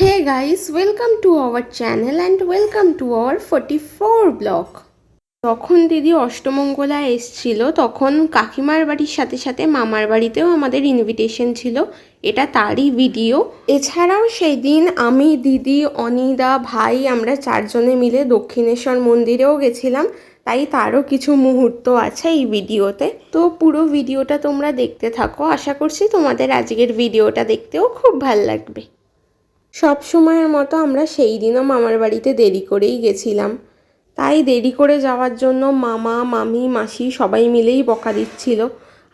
Hey guys, welcome to our channel and welcome to our 44 blog. তখন দিদি অষ্টমঙ্গলা এসছিল তখন কাকিমার বাড়ির সাথে সাথে মামার বাড়িতেও আমাদের ইনভিটেশন ছিল। এটা তারই ভিডিও এছাড়াও সেই দিন আমি দিদি অনিদা ভাই আমরা চারজনে মিলে দক্ষিণেশ্বর মন্দিরেও গেছিলাম। তাই তারও কিছু মুহূর্ত আছে এই ভিডিওতে তো পুরো ভিডিওটা তোমরা দেখতে থাকো। আশা করছি তোমাদের আজকের ভিডিওটা দেখতেও খুব ভালো লাগবে। সব সময়ের মতো আমরা সেই দিনও মামার বাড়িতে দেরি করেই গেছিলাম। তাই দেরি করে যাওয়ার জন্য মামা মামি মাসি সবাই মিলেই বকা দিচ্ছিল।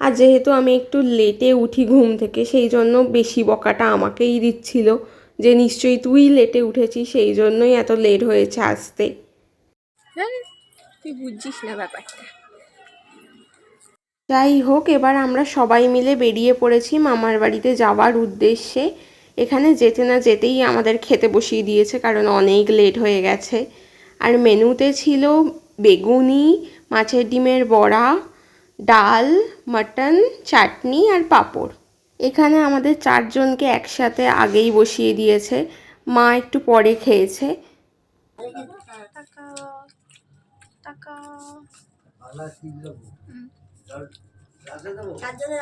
আর যেহেতু আমি একটু লেটে উঠি ঘুম থেকে সেই জন্য বেশি বকাটা আমাকেই দিচ্ছিল যে নিশ্চয়ই তুই লেটে উঠেছিস সেই জন্যই এত লেট হয়েছে আসতে। তুই বুঝছিস না ব্যাপারটা। যাই হোক এবার আমরা সবাই মিলে বেরিয়ে পড়েছি মামার বাড়িতে যাওয়ার উদ্দেশ্যে। এখানে যেতে না যেতেই আমাদের খেতে বসিয়ে দিয়েছে কারণ অনেক লেট হয়ে গেছে। আর মেনুতে ছিল বেগুনি মাছের ডিমের বড়া ডাল মাটন চাটনি আর পাঁপড়। এখানে আমাদের চারজনকে একসাথে আগেই বসিয়ে দিয়েছে। মা একটু পরে খেয়েছে। চারজনের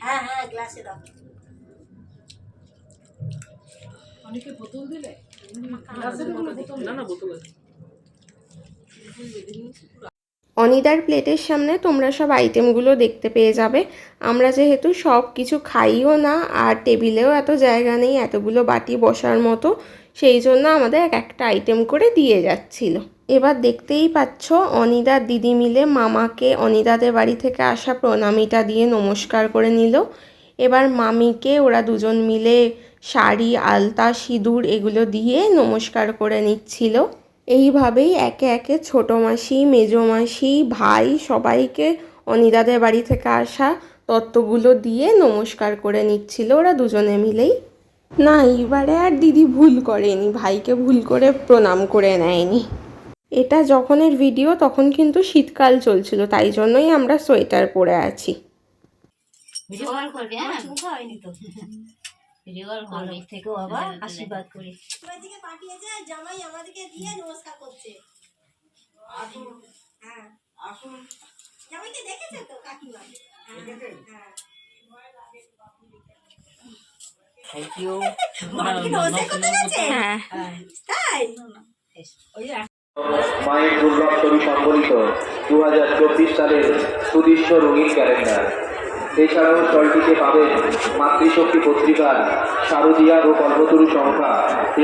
যদি বাংলা গ্লাসে দেবো হ্যাঁ হ্যাঁ গ্লাসে দাও অনিদার প্লেটের সামনে তোমরা সব আইটেমগুলো দেখতে পেয়ে যাবে। আমরা যেহেতু সব কিছু খাইও না আর টেবিলেও এত জায়গা নেই এতগুলো বাটি বসার মতো। সেই জন্য আমাদের এক একটা আইটেম করে দিয়ে যাচ্ছিল। এবার দেখতেই পাচ্ছ অনিদার দিদি মিলে মামাকে অনিদাদের বাড়ি থেকে আসা প্রণামীটা দিয়ে নমস্কার করে নিল। এবার মামিকে ওরা দুজন মিলে শাড়ি, আলতা, সিঁদুর এগুলো দিয়ে নমস্কার করে নিচ্ছিল। এইভাবেই একে একে ছোটো মাসি, মেজো মাসি, ভাই সবাইকে অনিদাদের বাড়ি থেকে আসা তত্ত্বগুলো দিয়ে নমস্কার করে নিচ্ছিল ওরা দুজনে মিলেই। না এইবারে আর দিদি ভুল করেনি ভাইকে ভুল করে প্রণাম করে নেয়নি। এটা যখনের ভিডিও তখন কিন্তু শীতকাল চলছিল তাই জন্যই আমরা সোয়েটার পরে আছি। ভিডিও কল করবি হ্যাঁ? হ্যাঁ জামাইকে দেখেছে তো কাকিমা? হ্যাঁ। থ্যাংক ইউ মায়ের দুর্লভ ছবি সংবলিত দু হাজার চব্বিশ সালের সুদৃশ্য রঙিন ক্যালেন্ডার। এছাড়াও স্টলটিতে পাবেন মাতৃশক্তি পত্রিকার শারদীয়া ও কল্পতরু সংখ্যা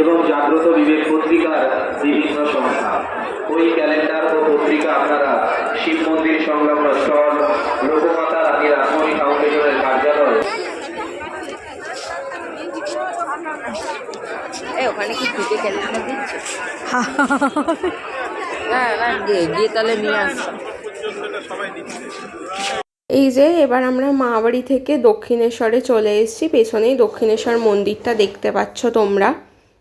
এবং জাগ্রত বিবেক পত্রিকার বিভিন্ন সংখ্যা। ওই ক্যালেন্ডার ও পত্রিকা আপনারা শিব মন্দির সংলগ্ন স্টল লোকমাতা রানী রাসমণি ফাউন্ডেশনের কার্যালয় ওখানে কি দিচ্ছে? হ্যাঁ গিয়ে গিয়ে তাহলে নিয়ে আসছি এই যে এবার আমরা মা বাড়ি থেকে দক্ষিণেশ্বরে চলে এসেছি। পেছনেই দক্ষিণেশ্বর মন্দিরটা দেখতে পাচ্ছ তোমরা।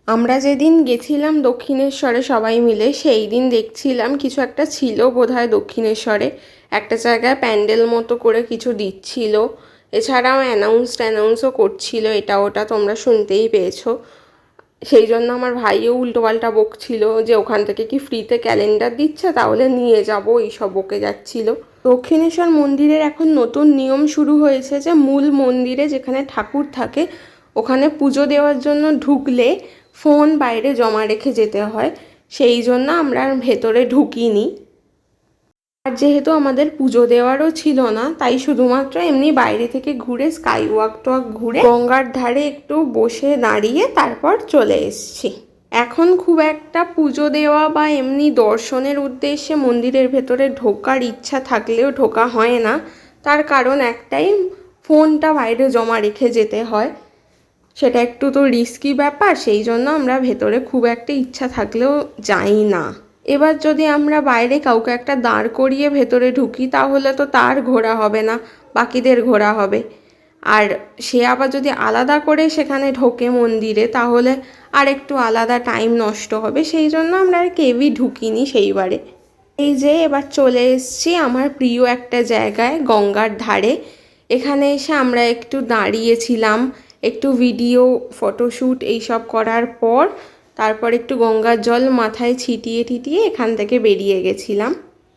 আমরা যেদিন গেছিলাম দক্ষিণেশ্বরে সবাই মিলে সেই দিন দেখছিলাম কিছু একটা ছিল বোধহয় দক্ষিণেশ্বরে। একটা জায়গায় প্যান্ডেল মতো করে কিছু দিচ্ছিল। এছাড়াও অ্যানাউন্স ট্যানাউন্সও করছিল এটা ওটা তোমরা শুনতেই পেয়েছ। সেই জন্য আমার ভাইও উল্টোপাল্টা বকছিল যে ওখান থেকে কি ফ্রিতে ক্যালেন্ডার দিচ্ছে? তাহলে নিয়ে যাব। এইসব বকে যাচ্ছিল। দক্ষিণেশ্বর মন্দিরের এখন নতুন নিয়ম শুরু হয়েছে যে মূল মন্দিরে যেখানে ঠাকুর থাকে, ওখানে পুজো দেওয়ার জন্য ঢুকলে ফোন বাইরে জমা রেখে যেতে হয়। সেই জন্য আমরা আর ভেতরে ঢুকিনি। আর যেহেতু আমাদের পুজো দেওয়ারও ছিল না, তাই শুধুমাত্র এমনি বাইরে থেকে ঘুরে স্কাই ওয়াক টোয়াক ঘুরে গঙ্গার ধারে একটু বসে দাঁড়িয়ে তারপর চলে এসছি। এখন খুব একটা পুজো দেওয়া বা এমনি দর্শনের উদ্দেশ্যে মন্দিরের ভেতরে ঢোকার ইচ্ছা থাকলেও ঢোকা হয় না। তার কারণ একটাই, ফোনটা বাইরে জমা রেখে যেতে হয়। সেটা একটু তো রিস্কি ব্যাপার, সেই জন্য আমরা ভেতরে খুব একটা ইচ্ছা থাকলেও যাই না। এবার যদি আমরা বাইরে কাউকে একটা দাঁড় করিয়ে ভেতরে ঢুকি, তাহলে তো তার ঘোরা হবে না, বাকিদের ঘোরা হবে। আর সে আবার যদি আলাদা করে সেখানে ঢোকে মন্দিরে, তাহলে আর একটু আলাদা টাইম নষ্ট হবে। সেই জন্য আমরা আর কেউই ঢুকিনি সেইবারে। এই যে এবার চলে এসেছি আমার প্রিয় একটা জায়গায়, গঙ্গার ধারে। এখানে এসে আমরা একটু দাঁড়িয়েছিলাম, একটু ভিডিও ফটোশ্যুট এইসব করার পর। তারপর একটু গঙ্গার জল মাথায় ছিটিয়ে ঠিটিয়ে এখান থেকে বেরিয়ে গেছিলাম।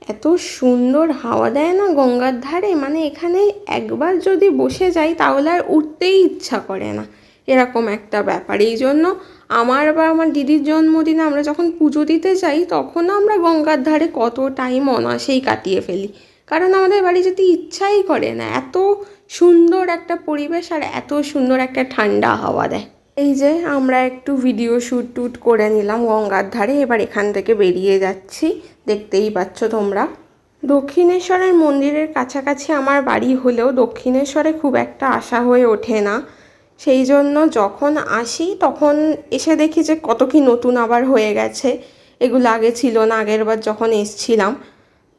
এত সুন্দর হাওয়া দেয় না গঙ্গার ধারে মানে এখানে একবার যদি বসে যাই তাহলে আর উঠতেই ইচ্ছা করে না। এরকম একটা ব্যাপার। এই জন্য আমার বা আমার দিদির জন্মদিনে আমরা যখন পুজো দিতে যাই তখন আমরা গঙ্গার ধারে কত টাইম অনাসেই কাটিয়ে ফেলি। কারণ আমাদের বাড়ি যেতে ইচ্ছাই করে না। এত সুন্দর একটা পরিবেশ আর এত সুন্দর একটা ঠান্ডা হাওয়া দেয়। এই যে আমরা একটু ভিডিও শ্যুট টুট করে নিলাম গঙ্গার ধারে, এবার এখান থেকে বেরিয়ে যাচ্ছি। দেখতেই পাচ্ছ তোমরা। দক্ষিণেশ্বরের মন্দিরের কাছাকাছি আমার বাড়ি হলেও দক্ষিণেশ্বরে খুব একটা আশা হয়ে ওঠে না। সেই জন্য যখন আসি তখন এসে দেখি যে কত কি নতুন আবার হয়ে গেছে। এগুলো আগে ছিল না, আগের বার যখন এসছিলাম।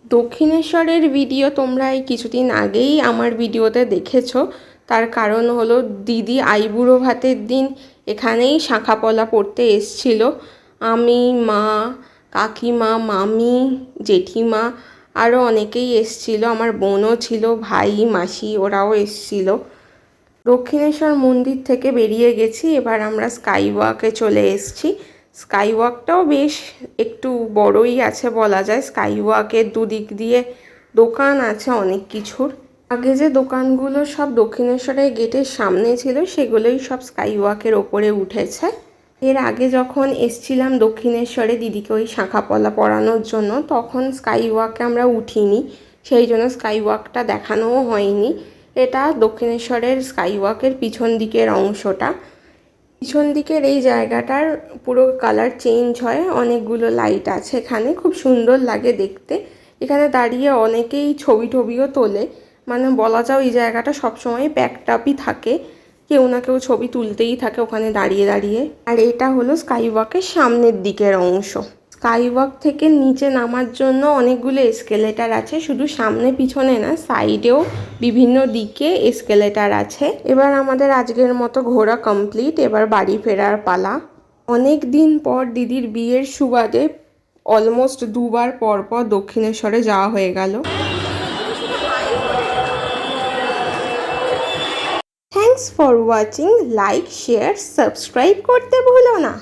দক্ষিণেশ্বরের ভিডিও তোমরা এই কিছুদিন আগেই আমার ভিডিওতে দেখেছ। তার কারণ হলো দিদি আইবুড়ো ভাতের দিন এখানেই শাঁখাপলা পড়তে এসছিল। আমি, মা, কাকিমা, মামি, জেঠিমা আরও অনেকেই এসছিল। আমার বোনও ছিল, ভাই, মাসি ওরাও এসছিল। দক্ষিণেশ্বর মন্দির থেকে বেরিয়ে গেছি। এবার আমরা স্কাই ওয়াকে চলে এসেছি। স্কাই ওয়াকটাও বেশ একটু বড়ই আছে বলা যায়। স্কাই ওয়াকের দুদিক দিয়ে দোকান আছে অনেক কিছুর। আগে যে দোকানগুলো সব দক্ষিণেশ্বরের গেটের সামনে ছিল, সেগুলোই সব স্কাই ওয়াকের ওপরে উঠেছে। এর আগে যখন এসছিলাম দক্ষিণেশ্বরে দিদিকে ওই শাঁখাপলা পরানোর জন্য, তখন স্কাই ওয়াকে আমরা উঠিনি। সেই জন্য স্কাই ওয়াকটা দেখানোও হয়নি। এটা দক্ষিণেশ্বরের স্কাই ওয়াকের পিছন দিকের অংশটা। পিছন দিকের এই জায়গাটার পুরো কালার চেঞ্জ হয়, অনেকগুলো লাইট আছে এখানে। খুব সুন্দর লাগে দেখতে। এখানে দাঁড়িয়ে অনেকেই ছবি টবিও তোলে। মানে বলা যাও এই জায়গাটা সবসময় প্যাকড আপই থাকে। কেউ না কেউ ছবি তুলতেই থাকে ওখানে দাঁড়িয়ে দাঁড়িয়ে। আর এটা হলো স্কাই ওয়াকের সামনের দিকের অংশ। স্কাই ওয়াক থেকে নিচে নামার জন্য অনেকগুলো এসকেলেটার আছে, শুধু সামনে পিছনে না সাইডেও বিভিন্ন দিকে এসকেলেটার আছে। এবার আমাদের আজকের মতো ঘোরা কমপ্লিট এবার বাড়ি ফেরার পালা। অনেক দিন পর দিদির বিয়ের সুবাদে অলমোস্ট দুবার পর পর দক্ষিণেশ্বরে যাওয়া হয়ে গেল। Thanks for watching like share subscribe করতে ভুলো না।